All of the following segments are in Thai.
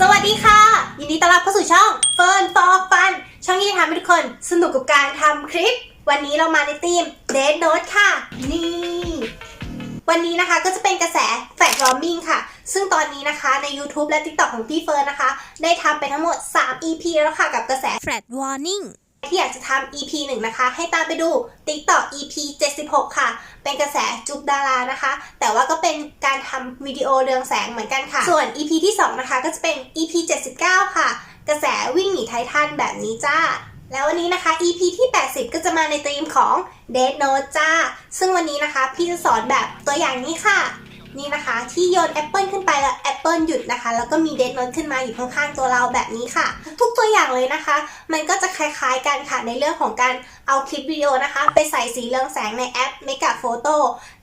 สวัสดีค่ะ ยินดีต้อนรับเข้าสู่ช่อง Fun for Fun ช่องที่จะทำให้ทุกคนสนุกกับการทำคลิป วันนี้เรามาในธีม Dead Note ค่ะ นี่ วันนี้นะคะก็จะเป็นกระแสแฟลชวอร์มิงค่ะ ซึ่งตอนนี้นะคะใน YouTube และ TikTok ของพี่เฟิร์นนะคะ ได้ทำไปทั้งหมด 3 EP แล้วค่ะกับกระแส Flat Warning ที่อยากจะทำ EP 1 นะคะ ให้ตามไปดู TikTok EP 76 ค่ะ เป็นกระแสจุกดารานะคะ แต่ว่าก็เป็นการทำวิดีโอเรืองแสงเหมือนกันค่ะ ส่วน EP ที่ 2 นะคะก็จะเป็น EP 79 ค่ะ กระแสวิ่งหนีไททันแบบนี้จ้า แล้ววันนี้นะคะ EP ที่ 80 ก็จะมาในธีมของ Dead Note จ้า ซึ่งวันนี้นะคะพี่จะสอนแบบตัวอย่างนี้ค่ะ นี่นะคะที่โยนแอปเปิลขึ้นไปแล้วแอปเปิลหยุดนะคะ แล้วก็มีเด d โน t ขึ้นมาอยู่ข้างๆตัวเราแบบนี้ค่ะ ทุกตัวอย่างเลยนะคะ มันก็จะคล้ายๆกันค่ะในเรื่องของการเอาคลิปวิดีโอนะคะ ไปใส่สีเรืองแสงในแอป Mega Photo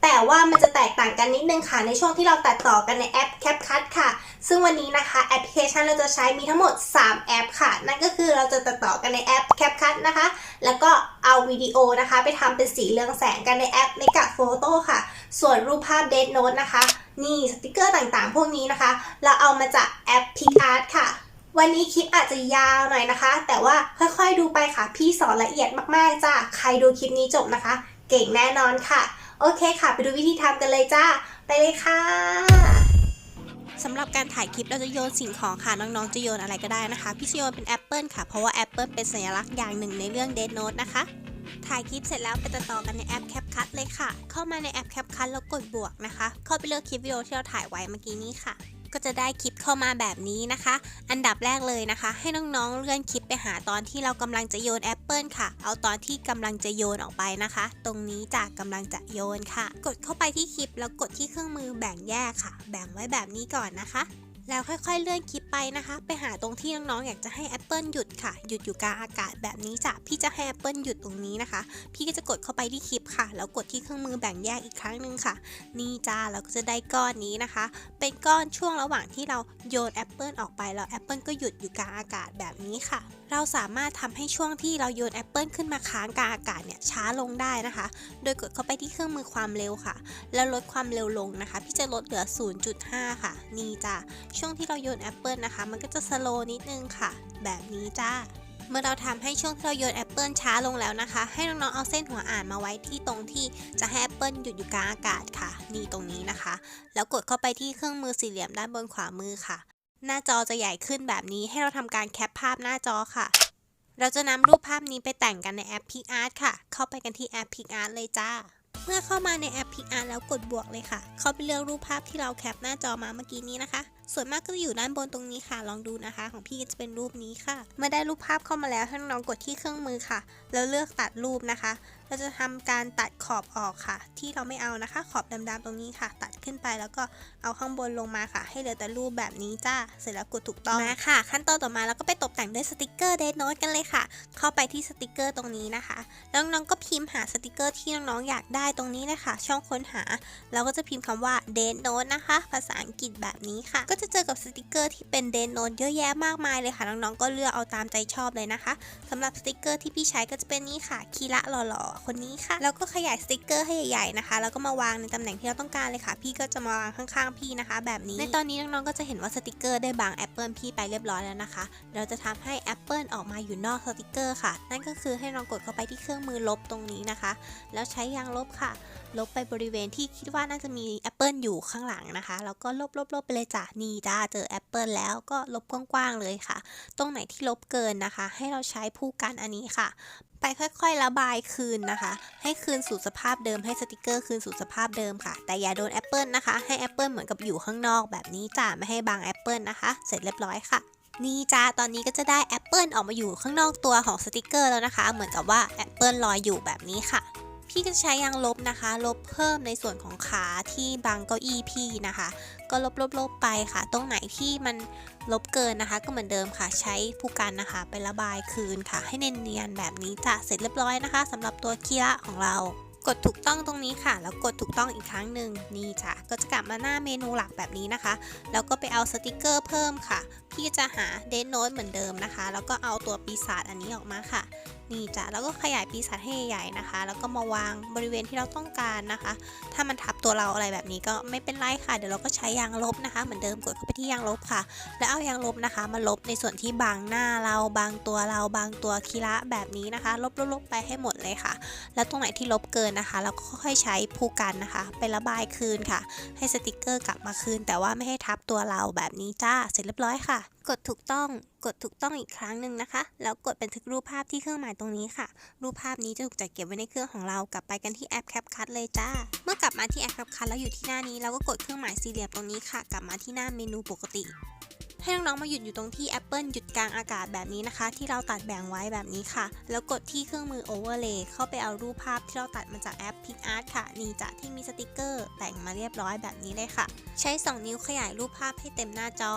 แต่ว่ามันจะแตกต่างกันนิดนึงค่ะ ในช่วงที่เราตัดต่อกันในแอป CapCut ค่ะ ซึ่งวันนี้นะคะแอปพลิเคชันเราจะใช้มีทั้งหมด 3 แอปค่ะ นั่นก็คือเราจะตัดต่อกันในแอป CapCut นะคะ แล้วก็ เอาวิดีโอนะคะ ไปทำเป็นสีเรืองแสงกันในแอป Mega Photo ค่ะ ส่วนรูปภาพ Dead Note นะคะ นี่สติกเกอร์ต่างๆ พวกนี้นะคะ เราเอามาจากแอป PicArt ค่ะ วันนี้คลิปอาจจะยาวหน่อยนะคะ แต่ว่าค่อยๆดูไปค่ะ พี่สอนละเอียดมากๆจ้าใครดูคลิปนี้จบนะคะ เก่งแน่นอนค่ะ โอเคค่ะ ไปดูวิธีทำกันเลยจ้า ไปเลยค่ะ สำหรับการถ่ายคลิปเราจะโยนสิ่งของค่ะน้องๆจะโยนอะไรก็ได้นะคะ พี่จะโยนเป็นแอปเปิลค่ะ เพราะว่าแอปเปิลเป็นสัญลักษณ์อย่างหนึ่งในเรื่อง Dead Note นะคะ ถ่ายคลิปเสร็จแล้วไปตัดต่อกันในแอป CapCut เลยค่ะ เข้ามาในแอป CapCut แล้วกดบวกนะคะ เข้าไปเลือกคลิปวิดีโอที่เราถ่ายไว้เมื่อกี้นี้ค่ะ ก็จะได้คลิปเข้ามาแบบนี้นะคะ อันดับแรกเลยนะคะ ให้น้องๆเลื่อนคลิปไปหาตอนที่เรากำลังจะโยนแอปเปิลค่ะ เอาตอนที่กำลังจะโยนออกไปนะคะ ตรงนี้จากกำลังจะโยนค่ะ กดเข้าไปที่คลิปแล้วกดที่เครื่องมือแบ่งแยกค่ะ แบ่งไว้แบบนี้ก่อนนะคะ แล้วค่อยๆเลื่อนคลิปไปนะคะ ไปหาตรงที่น้องๆอยากจะให้ Apple หยุดค่ะ หยุดอยู่กลางอากาศแบบนี้จ้ะพี่จะให้ Apple หยุดตรงนี้นะคะ พี่ก็จะกดเข้าไปที่คลิปค่ะ แล้วกดที่เครื่องมือแบ่งแยกอีกครั้งหนึ่งค่ะ นี่จ้าเราก็จะได้ก้อนนี้นะคะ เป็นก้อนช่วงระหว่างที่เราโยน Apple ออกไปแล้ว Apple ก็หยุดอยู่กลางอากาศแบบนี้ค่ะ เราสามารถทำให้ช่วงที่เราโยนแอปเปิลขึ้นมาค้างกลางอากาศเนี่ยช้าลงได้นะคะ โดยกดเข้าไปที่เครื่องมือความเร็วค่ะ แล้วลดความเร็วลงนะคะ พี่จะลดเหลือ 0.5 ค่ะ นี่จ้าช่วงที่เราโยนแอปเปิลนะคะ มันก็จะสโลว์นิดนึงค่ะ แบบนี้จ้าเมื่อเราทำให้ช่วงที่เราโยนแอปเปิลช้าลงแล้วนะคะ ให้น้องๆเอาเส้นหัวอ่านมาไว้ที่ตรงที่จะให้แอปเปิลหยุดอยู่กลางอากาศค่ะ นี่ตรงนี้นะคะ แล้วกดเข้าไปที่เครื่องมือสี่เหลี่ยมด้านบนขวามือค่ะ หน้าจอจะใหญ่ขึ้นแบบนี้ให้เราทำการแคปภาพหน้าจอค่ะ เราจะนำรูปภาพนี้ไปแต่งกันในแอป PicArt ค่ะ เข้าไปกันที่แอป PicArt เลยจ้า เมื่อเข้ามาในแอป PicArt แล้วกดบวกเลยค่ะ เข้าไปเลือกรูปภาพที่เราแคปหน้าจอมาเมื่อกี้นี้นะคะ ส่วนมากก็จะอยู่ด้านบนตรงนี้ค่ะ ลองดูนะคะ ของพี่จะเป็นรูปนี้ค่ะ เมื่อได้รูปภาพเข้ามาแล้วให้น้องกดที่เครื่องมือค่ะ แล้วเลือกตัดรูปนะคะ เราจะทำการตัดขอบออกค่ะ ที่เราไม่เอานะคะ ขอบดำๆตรงนี้ค่ะ ตัดขึ้นไปแล้วก็เอาข้างบนลงมาค่ะ ให้เหลือแต่รูปแบบนี้จ้าเสร็จแล้วกดถูกต้องมาค่ะ ขั้นตอนต่อมาแล้วก็ไปตกแต่งด้วยสติกเกอร์เดนโนตกันเลยค่ะ เข้าไปที่สติกเกอร์ตรงนี้นะคะแล้วน้องๆก็พิมพ์หาสติกเกอร์ที่น้องๆอยากได้ตรงนี้เลยค่ะ ช่องค้นหา เราก็จะพิมพ์คำว่า d e n Note นะคะ ภาษาอังกฤษแบบนี้ค่ะ ก็จะเจอกับสติกเกอร์ที่เป็น d e n Note เยอะแยะมากมายเลยค่ะ น้องๆก็เลือกเอาตามใจชอบเลยนะคะสำหรับสติกเกอร์ที่พี่ใช้ก็จะเป็นนี้ค่ะคีระหล่อๆคนนี้ค่ะ แล้วก็ขยายสติกเกอร์ให้ใหญ่ๆนะคะ แล้วก็มาวางในตำแหน่งที่เราต้องการเลยค่ะ พี่ก็จะมาวางข้างๆพี่นะคะ แบบนี้ ในตอนนี้น้องๆก็จะเห็นว่าสติกเกอร์ได้บางแอปเปิลพี่ไปเรียบร้อยแล้วนะคะ เราจะทำให้แอปเปิลออกมาอยู่นอกสติกเกอร์ค่ะ นั่นก็คือให้น้องกดเข้าไปที่เครื่องมือลบตรงนี้นะคะ แล้วใช้ยางลบค่ะ ลบไปบริเวณที่คิดว่าน่าจะมีแอปเปิลอยู่ข้างหลังนะคะ แล้วก็ลบลบลบไปเลยจ้ะ นี่จ้าเจอแอปเปิลแล้วก็ลบกว้างๆเลยค่ะ ตรงไหนที่ลบเกินนะคะ ให้เราใช้ผู้กันอันนี้ค่ะ ไปค่อยๆ ระบายคืนนะคะ ให้คืนสู่สภาพเดิมให้สติกเกอร์คืนสู่สภาพเดิมค่ะ แต่อย่าโดนแอปเปิลนะคะ ให้แอปเปิลเหมือนกับอยู่ข้างนอกแบบนี้จ้าไม่ให้บางแอปเปิลนะคะ เสร็จเรียบร้อยค่ะ นี่จ้าตอนนี้ก็จะได้แอปเปิลออกมาอยู่ข้างนอกตัวของสติกเกอร์แล้วนะคะ เหมือนกับว่าแอปเปิลลอยอยู่แบบนี้ค่ะ พี่ก็จะใช้ยางลบนะคะ ลบเพิ่มในส่วนของขาที่บางเก้าอี้พี่นะคะ ก็ลบลบลบไปค่ะ ตรงไหนที่มันลบเกินนะคะ ก็เหมือนเดิมค่ะ ใช้ผู้กันนะคะ ไประบายคืนค่ะ ให้เนียนๆแบบนี้จ้ะเสร็จเรียบร้อยนะคะสำหรับตัวคีระของเรากดถูกต้องตรงนี้ค่ะ แล้วกดถูกต้องอีกครั้งหนึ่งนี่จ้ะก็จะกลับมาหน้าเมนูหลักแบบนี้นะคะ แล้วก็ไปเอาสติกเกอร์เพิ่มค่ะ พี่จะหาเดนโน e เหมือนเดิมนะคะ แล้วก็เอาตัวปีศาจอันนี้ออกมาค่ะ นี่จ้ะแล้วก็ขยายปีศาจให้ใหญ่ๆนะคะ แล้วก็มาวางบริเวณที่เราต้องการนะคะ ถ้ามันทับตัวเราอะไรแบบนี้ก็ไม่เป็นไรค่ะ เดี๋ยวเราก็ใช้ยางลบนะคะ เหมือนเดิมกดเข้าไปที่ยางลบค่ะ แล้วเอายางลบนะคะ มาลบในส่วนที่บางหน้าเราบางตัวเราบางตัวคีระแบบนี้นะคะ ลบๆๆไปให้หมดเลยค่ะ แล้วตรงไหนที่ลบเกินนะคะ เราก็ค่อยใช้ผู้กันนะคะ ไประบายคืนค่ะ ให้สติกเกอร์กลับมาคืน แต่ว่าไม่ให้ทับตัวเราแบบนี้จ้า เสร็จเรียบร้อยค่ะกดถูกต้อง กดถูกต้องอีกครั้งหนึ่งนะคะ แล้วกดบันทึกรูปภาพที่เครื่องหมายตรงนี้ค่ะ รูปภาพนี้จะถูกจัดเก็บไว้ในเครื่องของเรา กลับไปกันที่แอป CapCut เลยจ้า เมื่อกลับมาที่แอป CapCut แล้วอยู่ที่หน้านี้ เราก็กดเครื่องหมายสี่เหลี่ยมตรงนี้ค่ะ กลับมาที่หน้าเมนูปกติ ให้น้องๆมาหยุดอยู่ตรงที่ Apple หยุดกลางอากาศแบบนี้นะคะ ที่เราตัดแบ่งไว้แบบนี้ค่ะ แล้วกดที่เครื่องมือ Overlay เข้าไปเอารูปภาพที่เราตัดมาจากแอป PicArt ค่ะ นี่จะที่มีสติกเกอร์แต่งมาเรียบร้อยแบบนี้เลยค่ะ ใช้ 2 นิ้วขยายรูปภาพให้เต็มหน้าจอ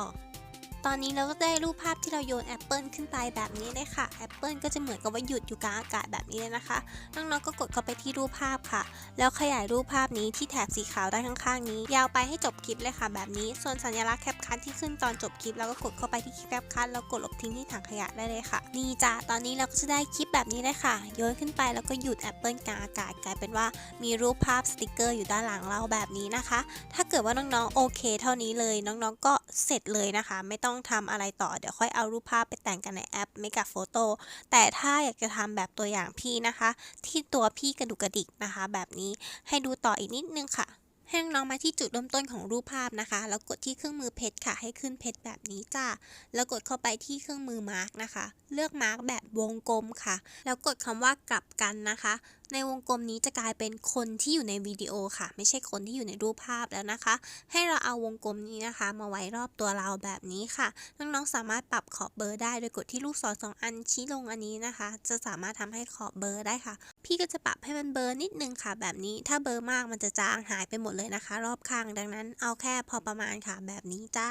ตอนนี้เราก็ได้รูปภาพที่เราโยนแอปเปิลขึ้นไปแบบนี้เลยค่ะแอปเปิลก็จะเหมือนกับว่าหยุดอยู่กลางอากาศแบบนี้เลยนะคะน้องๆก็กดเข้าไปที่รูปภาพค่ะ แล้วขยายรูปภาพนี้ที่แถบสีขาวด้านข้างๆนี้ ยาวไปให้จบคลิปเลยค่ะ แบบนี้ส่วนสัญลักษณ์แคปคัทที่ขึ้นตอนจบคลิปเราก็กดเข้าไปที่คลิปแคปคัทแล้วกดลบทิ้งที่ถังขยะได้เลยค่ะนี่จ้ะตอนนี้เราก็จะได้คลิปแบบนี้เลยค่ะโยนขึ้นไปแล้วก็หยุดแอปเปิลกลางอากาศกลายเป็นว่ามีรูปภาพสติกเกอร์อยู่ด้านหลังเราแบบนี้นะคะ ถ้าเกิดว่าน้องๆโอเค เท่านี้เลยน้องๆก็ เสร็จเลยนะคะ ไม่ต้องทำอะไรต่อเดี๋ยวค่อยเอารูปภาพไปแต่งกันในแอป Mega Photo แต่ถ้าอยากจะทำแบบตัวอย่างพี่นะคะ ที่ตัวพี่กระดุกกระดิกนะคะ แบบนี้ให้ดูต่ออีกนิดนึงค่ะให้น้องมาที่จุดเริ่มต้นของรูปภาพนะคะ แล้วกดที่เครื่องมือเพชรค่ะ ให้ขึ้นเพชรแบบนี้จ้าแล้วกดเข้าไปที่เครื่องมือมาร์กนะคะ เลือกมาร์กแบบวงกลมค่ะ แล้วกดคำว่ากลับกันนะคะในวงกลมนี้จะกลายเป็นคนที่อยู่ในวิดีโอค่ะ ไม่ใช่คนที่อยู่ในรูปภาพแล้วนะคะ ให้เราเอาวงกลมนี้นะคะ มาไว้รอบตัวเราแบบนี้ค่ะ น้องๆสามารถปรับขอบเบอร์ได้โดยกดที่ลูกศรสองอันชี้ลงอันนี้นะคะ จะสามารถทำให้ขอบเบอร์ได้ค่ะ พี่ก็จะปรับให้มันเบอร์นิดนึงค่ะ แบบนี้ถ้าเบอร์มากมันจะจางหายไปหมดเลยนะคะ รอบข้างดังนั้นเอาแค่พอประมาณค่ะแบบนี้จ้า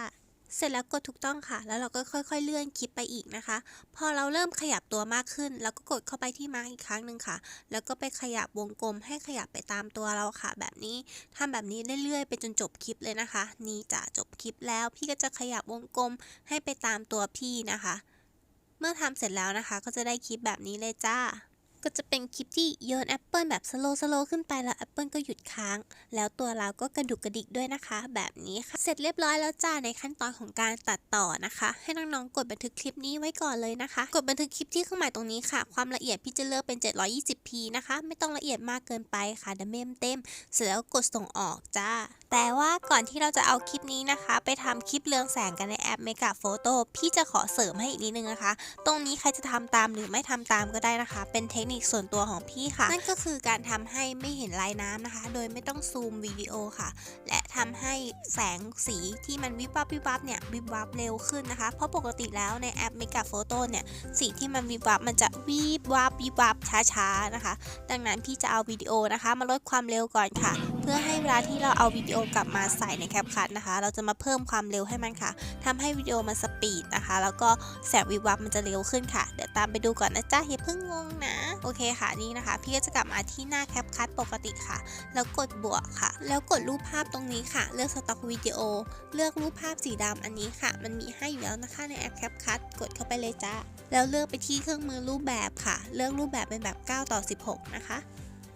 เสร็จแล้วกดถูกต้องค่ะ แล้วเราก็ค่อยๆ เลื่อนคลิปไปอีกนะคะ พอเราเริ่มขยับตัวมากขึ้น เราก็กดเข้าไปที่มาร์กอีกครั้งหนึ่งค่ะ แล้วก็ไปขยับวงกลมให้ขยับไปตามตัวเราค่ะ แบบนี้ทำแบบนี้เรื่อยๆ ไปจนจบคลิปเลยนะคะ นี่จะจบคลิปแล้ว พี่ก็จะขยับวงกลมให้ไปตามตัวพี่นะคะ เมื่อทำเสร็จแล้วนะคะ ก็จะได้คลิปแบบนี้เลยจ้า ก็จะเป็นคลิปที่โยนแอปเปิลแบบสโลสโลขึ้นไปแล้วแอปเปิลก็หยุดค้าง แล้วตัวเราก็กระดุกกระดิกด้วยนะคะ แบบนี้ค่ะ เสร็จเรียบร้อยแล้วจ้าในขั้นตอนของการตัดต่อนะคะ ให้น้องๆกดบันทึกคลิปนี้ไว้ก่อนเลยนะคะ กดบันทึกคลิปที่เครื่องหมายตรงนี้ค่ะ ความละเอียดพี่จะเลือกเป็น 720p นะคะ ไม่ต้องละเอียดมากเกินไปค่ะเดเมมเต็ม เสร็จแล้วกดส่งออกจ้า แต่ว่าก่อนที่เราจะเอาคลิปนี้นะคะ ไปทำคลิปเรืองแสงกันในแอป Mega Photo พี่จะขอเสริมให้อีกนิดนึงนะคะ ตรงนี้ใครจะทำตามหรือไม่ทำตามก็ได้นะคะ เป็นเทคนิคส่วนตัวของพี่ค่ะ นั่นก็คือการทำให้ไม่เห็นลายน้ำนะคะ โดยไม่ต้องซูมวิดีโอค่ะ และทำให้แสงสีที่มันวิบวับวิบวับเนี่ยวิบวับเร็วขึ้นนะคะ เพราะปกติแล้วในแอป Mega Photo เนี่ยสีที่มันวิบวับมันจะวิบวับวิบวับช้าๆนะคะ ดังนั้นพี่จะเอาวิดีโอนะคะ มาลดความเร็วก่อนค่ะ เพื่อให้เวลาที่เราเอาวิดีโอกลับมาใส่ในแคปคัทนะคะ เราจะมาเพิ่มความเร็วให้มันค่ะทำให้วิดีโอมันสปีดนะคะ แล้วก็แสงวิบวับมันจะเร็วขึ้นค่ะ เดี๋ยวตามไปดูก่อนนะจ๊ะอย่าเพิ่งงงนะ โอเคค่ะนี่นะคะ พี่ก็จะกลับมาที่หน้าแคปคัทปกติค่ะ แล้วกดบวกค่ะ แล้วกดรูปภาพตรงนี้ค่ะ เลือกสต็อกวิดีโอ เลือกรูปภาพสีดำอันนี้ค่ะ มันมีให้อยู่แล้วนะคะในแอปแคปคัทกดเข้าไปเลยจ้าแล้วเลือกไปที่เครื่องมือรูปแบบค่ะ เลือกรูปแบบเป็นแบบ 9 ต่อ 16 นะคะ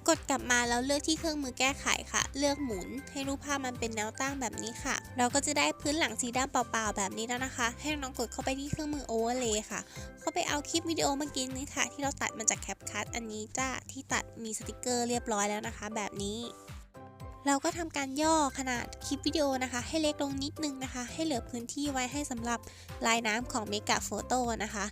กดกลับมาแล้วเลือกที่เครื่องมือแก้ไขค่ะ เลือกหมุน ให้รูปภาพมันเป็นแนวตั้งแบบนี้ค่ะ เราก็จะได้พื้นหลังสีดำเปล่าๆแบบนี้แล้วนะคะ ให้น้องกดเข้าไปที่เครื่องมือ Overlay ค่ะ เข้าไปเอาคลิปวิดีโอเมื่อกี้นี้ค่ะ ที่เราตัดมาจากแคปคัทอันนี้จ้าที่ตัดมีสติกเกอร์เรียบร้อยแล้วนะคะ แบบนี้เราก็ทำการย่อขนาดคลิปวิดีโอนะคะ ให้เล็กลงนิดนึงนะคะ ให้เหลือพื้นที่ไว้ให้สำหรับลายน้ำของ Mega Photo นะคะ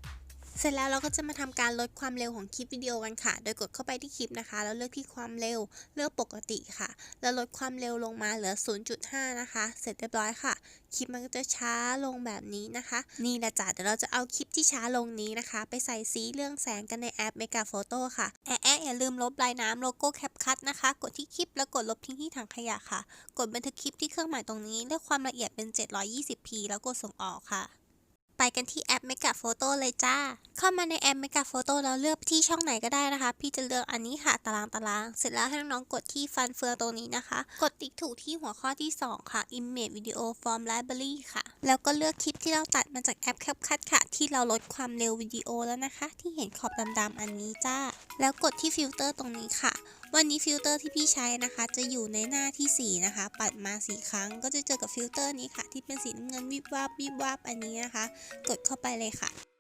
เสร็จแล้วเราก็จะมาทำการลดความเร็วของคลิปวิดีโอกันค่ะ โดยกดเข้าไปที่คลิปนะคะ แล้วเลือกที่ความเร็วเลือกปกติค่ะ แล้วลดความเร็วลงมาเหลือ 0.5 นะคะ เสร็จเรียบร้อยค่ะ คลิปมันก็จะช้าลงแบบนี้นะคะ นี่แหละจ้ะเดี๋ยวเราจะเอาคลิปที่ช้าลงนี้นะคะ ไปใส่สีเรื่องแสงกันในแอป Mega Photo ค่ะ แอะแอะอย่าลืมลบลายน้ำโลโก้แคปคัทนะคะ กดที่คลิปแล้วกดลบทิ้งที่ถังขยะค่ะ กดบันทึกคลิปที่เครื่องหมายตรงนี้เลือกความละเอียดเป็น 720p แล้วกดส่งออกค่ะ ไปกันที่แอป Mega Photo เลยจ้า เข้ามาในแอป Mega Photo แล้วเลือกที่ช่องไหนก็ได้นะคะ พี่จะเลือกอันนี้ค่ะตารางตาราง เสร็จแล้วให้น้องๆกดที่ฟันเฟืองตรงนี้นะคะ กดติ๊กถูกที่หัวข้อที่ 2 ค่ะ Image Video Form Library ค่ะ แล้วก็เลือกคลิปที่เราตัดมาจากแอป CapCut ค่ะ ที่เราลดความเร็ววิดีโอแล้วนะคะ ที่เห็นขอบดำๆอันนี้จ้า แล้วกดที่ฟิลเตอร์ตรงนี้ค่ะ วันนี้ฟิลเตอร์ที่พี่ใช้นะคะ จะอยู่ในหน้าที่ 4 นะคะ ปัดมา 4 ครั้ง ก็จะเจอกับฟิลเตอร์นี้ค่ะ ที่เป็นสีน้ำเงินวิบวับวิบวับอันนี้นะคะ กดเข้าไปเลยค่ะ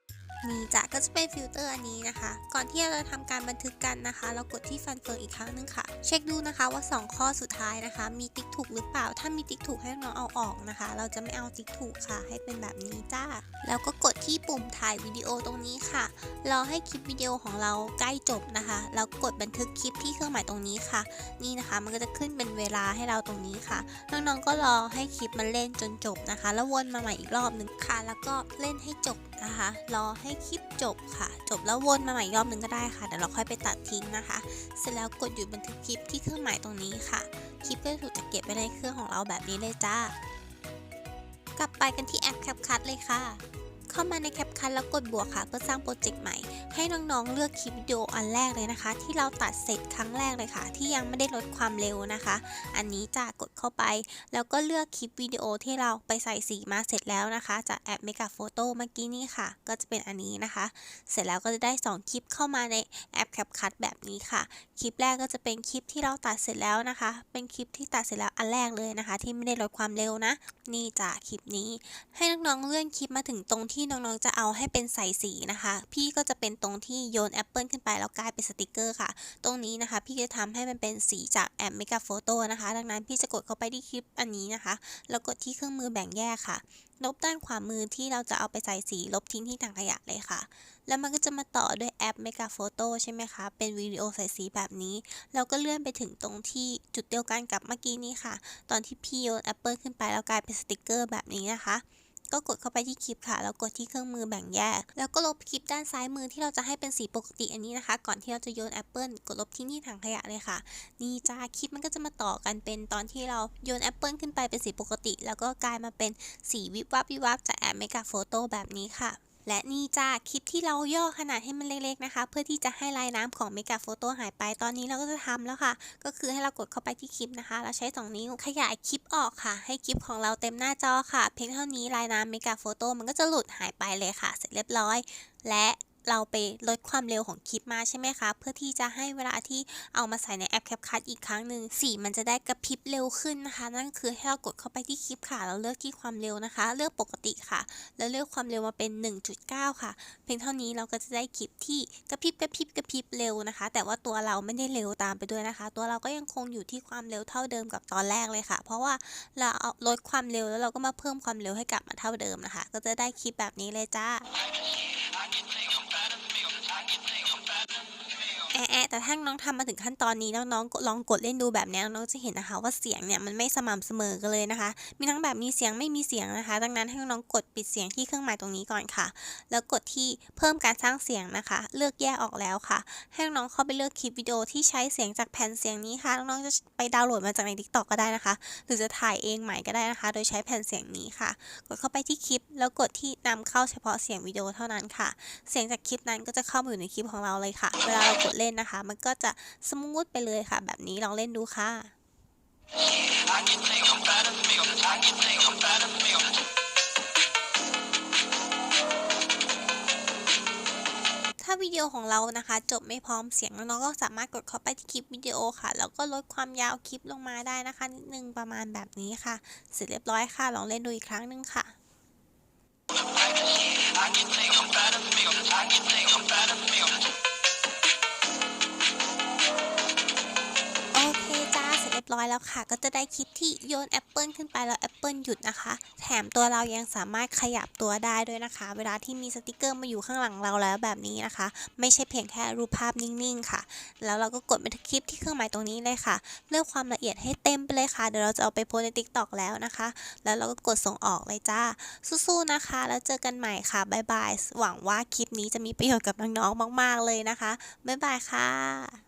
นี่จ้ะก็จะเป็นฟิลเตอร์อันนี้นะคะ ก่อนที่เราจะทำการบันทึกกันนะคะ เรากดที่ฟันเฟืองอีกครั้งหนึงค่ะ เช็คดูนะคะว่า 2 ข้อสุดท้ายนะคะ มีติ๊กถูกหรือเปล่า ถ้ามีติ๊กถูกให้น้องเอาออกนะคะ เราจะไม่เอาติ๊กถูกค่ะ ให้เป็นแบบนี้จ้าแล้วก็กดที่ปุ่มถ่ายวิดีโอตรงนี้ค่ะรอให้คลิปวิดีโอของเราใกล้จบนะคะแล้วกดบันทึกคลิปที่เครื่องหมายตรงนี้ค่ะ นี่นะคะมันก็จะขึ้นเป็นเวลาให้เราตรงนี้ค่ะ น้องๆก็รอให้คลิปมันเล่นจนจบนะคะ แล้ววนมาใหม่อีกรอบหนึ่งค่ะ แล้วก็เล่นให้จบนะคะ รอให้คลิปจบค่ะ จบแล้ววนมาใหม่รอบหนึ่งก็ได้ค่ะเดี๋ยวเราค่อยไปตัดทิ้งนะคะ เสร็จแล้วกดหยุดบันทึกคลิปที่เครื่องหมายตรงนี้ค่ะ คลิปก็จะถูกจะเก็บไว้ในเครื่องของเราแบบนี้เลยจ้า กลับไปกันที่แอป CapCut เลยค่ะ เข้ามาใน CapCut แล้วกดบวกค่ะ เพื่อสร้างโปรเจกต์ใหม่ ให้น้องๆเลือกคลิปวิดีโออันแรกเลยนะคะ ที่เราตัดเสร็จครั้งแรกเลยค่ะ ที่ยังไม่ได้ลดความเร็วนะคะ อันนี้จะกดเข้าไป แล้วก็เลือกคลิปวิดีโอที่เราไปใส่สีมาเสร็จแล้วนะคะ จากแอป Mega Photo เมื่อกี้นี้ค่ะ ก็จะเป็นอันนี้นะคะ เสร็จแล้วก็จะได้ 2 คลิปเข้ามาในแอป CapCut แบบนี้ค่ะ คลิปแรกก็จะเป็นคลิปที่เราตัดเสร็จแล้วนะคะ เป็นคลิปที่ตัดเสร็จแล้วอันแรกเลยนะคะ ที่ไม่ได้ลดความเร็วนะ นี่จ้ะคลิปนี้ ให้น้องๆเลื่อนคลิปมาถึงตรงที่น้องๆจะเอาให้เป็นใส่สีนะคะ พี่ก็จะเป็นตรงที่โยนแอปเปิลขึ้นไปแล้วกลายเป็นสติกเกอร์ค่ะ ตรงนี้นะคะ พี่จะทำให้มันเป็นสีจากแอป Mega Photo นะคะ ดังนั้นพี่จะกดเข้าไปที่คลิปอันนี้นะคะ แล้วกดที่เครื่องมือแบ่งแยกค่ะ ลบด้านขวามือที่เราจะเอาไปใส่สีลบทิ้งที่ถังขยะเลยค่ะ แล้วมันก็จะมาต่อด้วยแอป Mega Photo ใช่ไหมคะ เป็นวิดีโอใส่สีแบบนี้แล้วก็เลื่อนไปถึงตรงที่จุดเดียวกันกับเมื่อกี้นี้ค่ะ ตอนที่พี่โยนแอปเปิลขึ้นไปแล้วกลายเป็นสติกเกอร์แบบนี้นะคะ ก็กดเข้าไปที่คลิปค่ะ แล้วกดที่เครื่องมือแบ่งแยก แล้วก็ลบคลิปด้านซ้ายมือที่เราจะให้เป็นสีปกติอันนี้นะคะ ก่อนที่เราจะโยนแอปเปิลกดลบทิ้งที่ถังขยะเลยค่ะ นี่จ้าคลิปมันก็จะมาต่อกันเป็นตอนที่เราโยนแอปเปิลขึ้นไปเป็นสีปกติ แล้วก็กลายมาเป็นสีวิบวับวิบวับจากแอปเมกาโฟโต้แบบนี้ค่ะ และนี่จ้าคลิปที่เราย่อขนาดให้มันเล็กๆนะคะ เพื่อที่จะให้ลายน้ำของเมกาโฟโต้หายไปตอนนี้เราก็จะทำแล้วค่ะ ก็คือให้เรากดเข้าไปที่คลิปนะคะแล้วใช้2นิ้วขยายคลิปออกค่ะ ให้คลิปของเราเต็มหน้าจอค่ะ เพียงเท่านี้ลายน้ำเมกาโฟโต้มันก็จะหลุดหายไปเลยค่ะ เสร็จเรียบร้อย และ เราไปลดความเร็วของคลิปมาใช่ไหมคะ เพื่อที่จะให้เวลาที่เอามาใส่ในแอป CapCut อีกครั้งหนึ่งสีมันจะได้กระพริบเร็วขึ้นนะคะ นั่นคือให้เรากดเข้าไปที่คลิปค่ะแล้วเลือกที่ความเร็วนะคะ เลือกปกติค่ะ แล้วเลือกความเร็วมาเป็น 1.9 ค่ะ เพียงเท่านี้เราก็จะได้คลิปที่กระพริบกระพริบกระพริบเร็วนะคะ แต่ว่าตัวเราไม่ได้เร็วตามไปด้วยนะคะ ตัวเราก็ยังคงอยู่ที่ความเร็วเท่าเดิมกับตอนแรกเลยค่ะ เพราะว่าเราเอาลดความเร็วแล้วเราก็มาเพิ่มความเร็วให้กลับมาเท่าเดิมนะคะ ก็จะได้คลิปแบบนี้เลยจ้า แอะแต่ถ้าน้องทำมาถึงขั้นตอนนี้แล้วน้องลองกดเล่นดูแบบนี้น้องจะเห็นนะคะว่าเสียงเนี่ยมันไม่สม่ำเสมอกันเลยนะคะ มีทั้งแบบมีเสียงไม่มีเสียงนะคะ ดังนั้นให้น้องกดปิดเสียงที่เครื่องหมายตรงนี้ก่อนค่ะ แล้วกดที่เพิ่มการสร้างเสียงนะคะ เลือกแยกออกแล้วค่ะ ให้น้องเข้าไปเลือกคลิปวิดีโอที่ใช้เสียงจากแผ่นเสียงนี้ค่ะน้องๆจะไปดาวน์โหลดมาจากใน TikTok ก็ได้นะคะ หรือจะถ่ายเองใหม่ก็ได้นะคะ โดยใช้แผ่นเสียงนี้ค่ะ กดเข้าไปที่คลิป แล้วกดที่นำเข้าเฉพาะเสียงวิดีโอเท่านั้นค่ะ เสียงจากคลิปนั้นก็จะเข้ามาอยู่ในคลิปของเราเลยค่ะ เวลาเรากดเล่นนะคะมันก็จะสมูทไปเลยค่ะ แบบนี้ลองเล่นดูค่ะ ถ้าวิดีโอของเรานะคะ จบไม่พร้อมเสียงน้องๆก็สามารถกดเข้าไปที่คลิปวิดีโอค่ะ แล้วก็ลดความยาวคลิปลงมาได้นะคะ นิดนึงประมาณแบบนี้ค่ะ เสร็จเรียบร้อยค่ะ ลองเล่นดูอีกครั้งหนึงค่ะ I can take a better meal. I can take a better meal. บร้อยแล้วค่ะ ก็จะได้คลิปที่โยนแอปเปิลขึ้นไปแล้วแอปเปิลหยุดนะคะ แถมตัวเรายังสามารถขยับตัวได้ด้วยนะคะ เวลาที่มีสติกเกอร์มาอยู่ข้างหลังเราแล้วแบบนี้นะคะ ไม่ใช่เพียงแค่รูปภาพนิ่งๆค่ะ แล้วเราก็กดไปที่คลิปที่เครื่องหมายตรงนี้เลยค่ะ เลือกความละเอียดให้เต็มไปเลยค่ะ เดี๋ยวเราจะเอาไปโพสใน t ิ k t o k แล้วนะคะ แล้วเราก็กดส่งออกเลยจ้า สู้ๆนะคะ แล้วเจอกันใหม่ค่ะบ๊ายบายหวังว่าคลิปนี้จะมีประโยชน์กับน้องๆมาก ๆเลยนะคะบ๊ายบายค่ะ